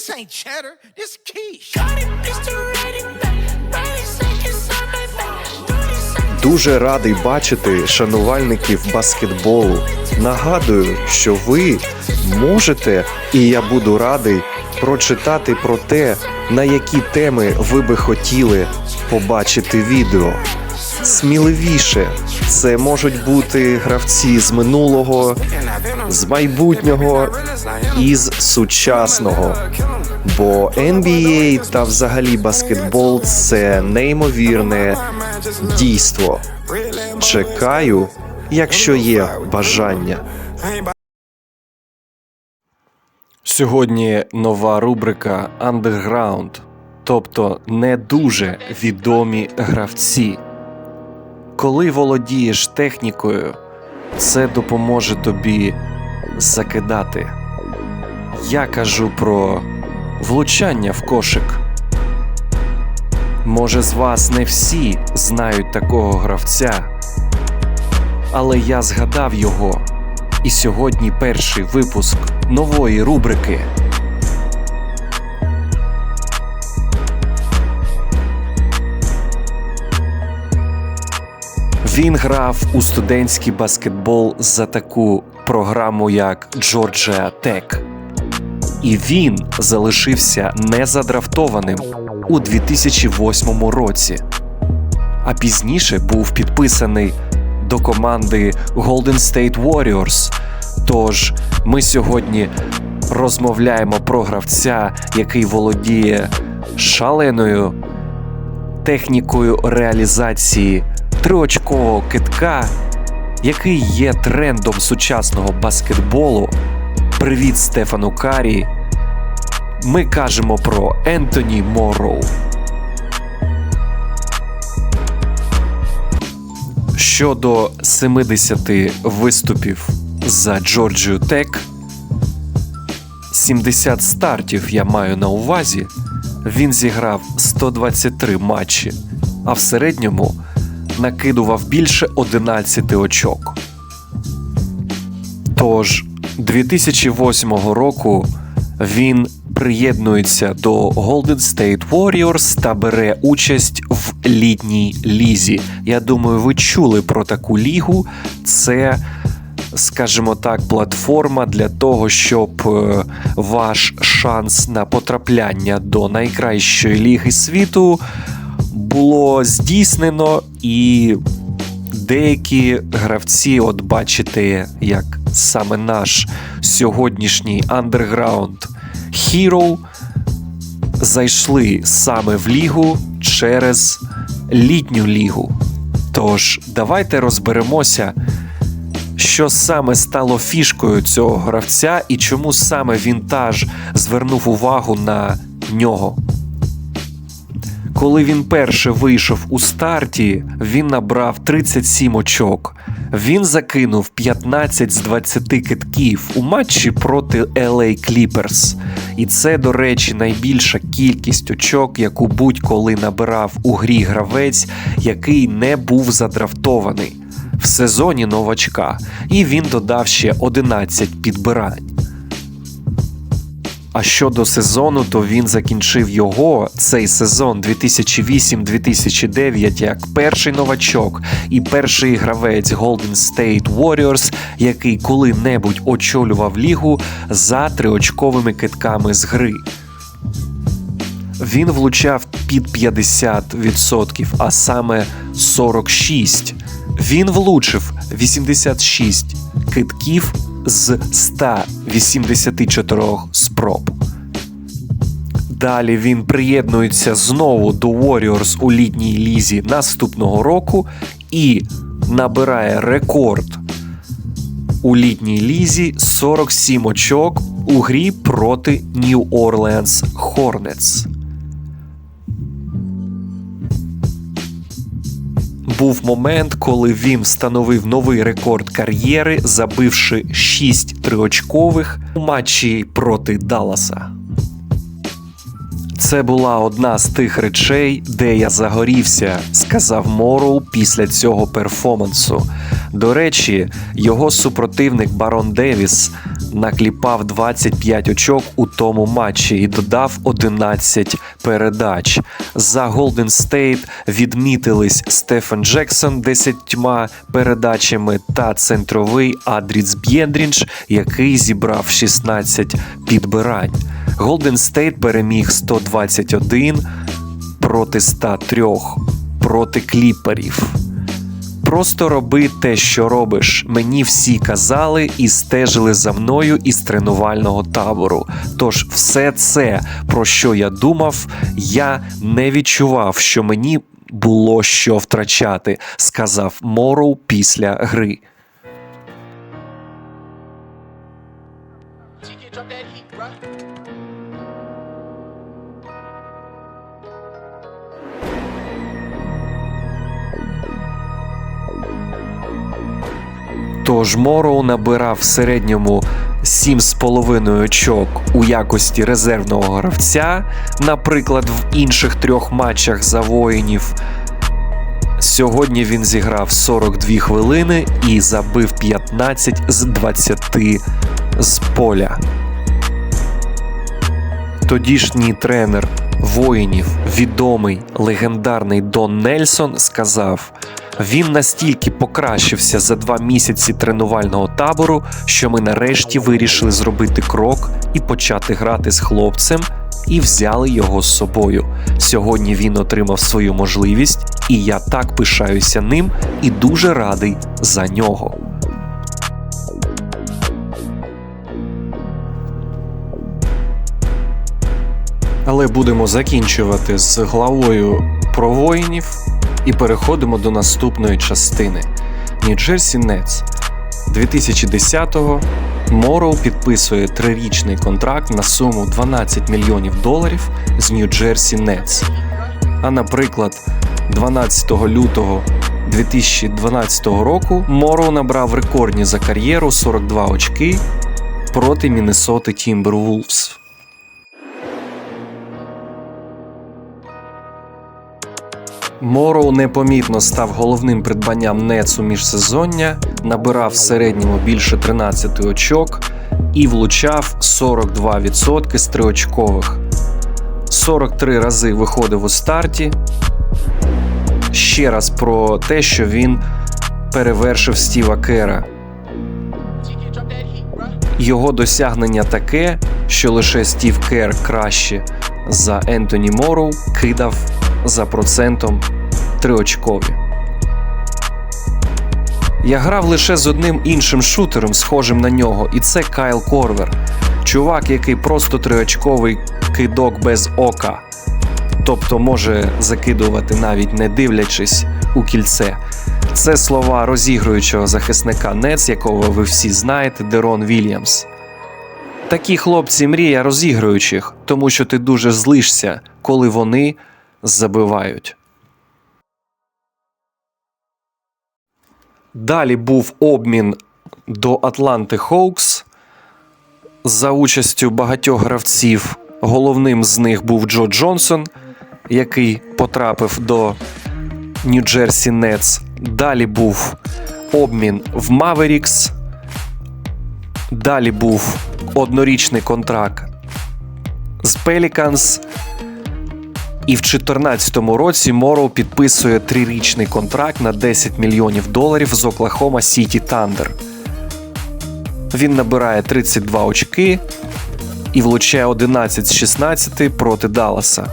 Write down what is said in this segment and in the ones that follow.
This ain't cheddar, this quiche. Дуже радий бачити шанувальників баскетболу. Нагадую, що ви можете, і я буду радий прочитати про те, на які теми ви би хотіли побачити відео. Сміливіше, це можуть бути гравці з минулого, з майбутнього і з сучасного. Бо NBA та взагалі баскетбол це неймовірне дійство. Чекаю, якщо є бажання. Сьогодні нова рубрика Underground, тобто не дуже відомі гравці. Коли володієш технікою, це допоможе тобі закидати. Я кажу про влучання в кошик. Може, з вас не всі знають такого гравця, але я згадав його. І сьогодні перший випуск нової рубрики. Він грав у студентський баскетбол за таку програму, як Georgia Tech. І він залишився незадрафтованим у 2008 році, а пізніше був підписаний до команди Golden State Warriors. Тож ми сьогодні розмовляємо про гравця, який володіє шаленою технікою реалізації триочкового китка, який є трендом сучасного баскетболу. Привіт Стефану Карі. Ми кажемо про Ентоні Морроу. Щодо 70 виступів за Джорджію Тек, 70 стартів я маю на увазі. Він зіграв 123 матчі, а в середньому накидував більше 11 очок. Тож 2008 року він приєднується до Golden State Warriors та бере участь в літній лізі. Я думаю, ви чули про таку лігу. Це, скажімо так, платформа для того, щоб е, ваш шанс на потрапляння до найкращої ліги світу було здійснено і деякі гравці, от бачите, як саме наш сьогоднішній андерграунд Hero зайшли саме в лігу через літню лігу. Тож, давайте розберемося, що саме стало фішкою цього гравця і чому саме Вінтаж звернув увагу на нього. Коли він перше вийшов у старті, він набрав 37 очок. Він закинув 15 з 20 китків у матчі проти LA Clippers. І це, до речі, найбільша кількість очок, яку будь-коли набирав у грі гравець, який не був задрафтований в сезоні новачка. І він додав ще 11 підбирань. А щодо сезону, то він закінчив його цей сезон 2008-2009 як перший новачок і перший гравець Golden State Warriors, який коли-небудь очолював лігу за триочковими китками з гри. Він влучав під 50%, а саме 46. Він влучив 86 китків з 184 спроб. Далі він приєднується знову до Warriors у літній лізі наступного року і набирає рекорд у літній лізі 47 очок у грі проти New Orleans Hornets. Був момент, коли він встановив новий рекорд кар'єри, забивши 6 триочкових у матчі проти Далласа. Це була одна з тих речей, де я загорівся, сказав Мороу після цього перформансу. До речі, його супротивник Барон Девіс накліпав 25 очок у тому матчі і додав 11 передач. За Golden State відмітились Стефан Джексон 10 передачами та центровий Адріц Б'єндрінч, який зібрав 16 підбирань. Golden State переміг 121 проти 103 проти кліперів. Просто роби те, що робиш. Мені всі казали і стежили за мною із тренувального табору. Тож все це, про що я думав, я не відчував, що мені було що втрачати, сказав Мороу після гри. Тож Мороу набирав в середньому 7,5 очок у якості резервного гравця, наприклад, в інших трьох матчах за воїнів. Сьогодні він зіграв 42 хвилини і забив 15 з 20 з поля. Тодішній тренер воїнів, відомий легендарний Дон Нельсон, сказав: він настільки покращився за два місяці тренувального табору, що ми нарешті вирішили зробити крок і почати грати з хлопцем, і взяли його з собою. Сьогодні він отримав свою можливість, і я так пишаюся ним і дуже радий за нього. Але будемо закінчувати з главою про воїнів і переходимо до наступної частини. Нью-Джерсі Нетс. 2010-го Мороу підписує трирічний контракт на суму 12 мільйонів доларів з Нью-Джерсі Нетс. А наприклад, 12 лютого 2012 року Мороу набрав рекордні за кар'єру 42 очки проти Міннесоти Тімбервулфс. Мороу непомітно став головним придбанням Нетс у міжсезоння, набирав в середньому більше 13 очок і влучав 42% з триочкових. 43 рази виходив у старті. Ще раз про те, що він перевершив Стіва Кера. Його досягнення таке, що лише Стів Кер краще за Ентоні Мороу кидав за процентом триочкові. Я грав лише з одним іншим шутером, схожим на нього, і це Кайл Корвер. Чувак, який просто триочковий кидок без ока. Тобто може закидувати навіть не дивлячись у кільце. Це слова розігруючого захисника Нец, якого ви всі знаєте, Дерон Вільямс. Такі хлопці мрія розігруючих, тому що ти дуже злишся, коли вони забивають. Далі був обмін до Атланти Хоукс за участю багатьох гравців. Головним з них був Джо Джонсон, який потрапив до Нью-Джерсі Нетс. Далі був обмін в Маверікс. Далі був однорічний контракт з Пеліканс. І в 2014 році Мороу підписує трирічний контракт на 10 мільйонів доларів з Оклахома Сіті Тандер. Він набирає 32 очки і влучає 11 з 16 проти Далласа.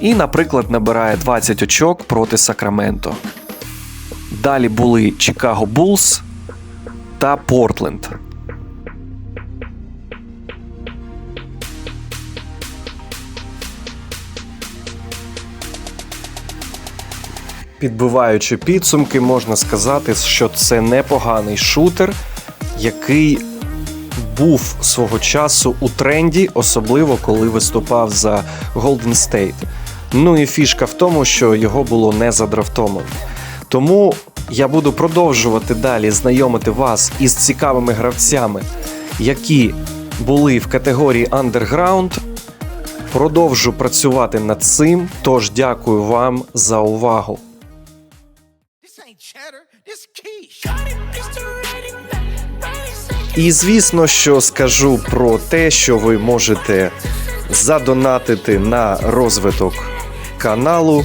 І, наприклад, набирає 20 очок проти Сакраменто. Далі були Чикаго Булls та Портленд. Підбиваючи підсумки, можна сказати, що це непоганий шутер, який був свого часу у тренді, особливо коли виступав за Golden State. Ну і фішка в тому, що його було не задрафтовано. Тому я буду продовжувати далі знайомити вас із цікавими гравцями, які були в категорії Underground. Продовжу працювати над цим. Тож дякую вам за увагу. І звісно, що скажу про те, що ви можете задонатити на розвиток каналу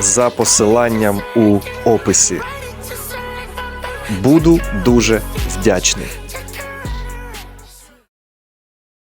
за посиланням у описі. Буду дуже вдячний.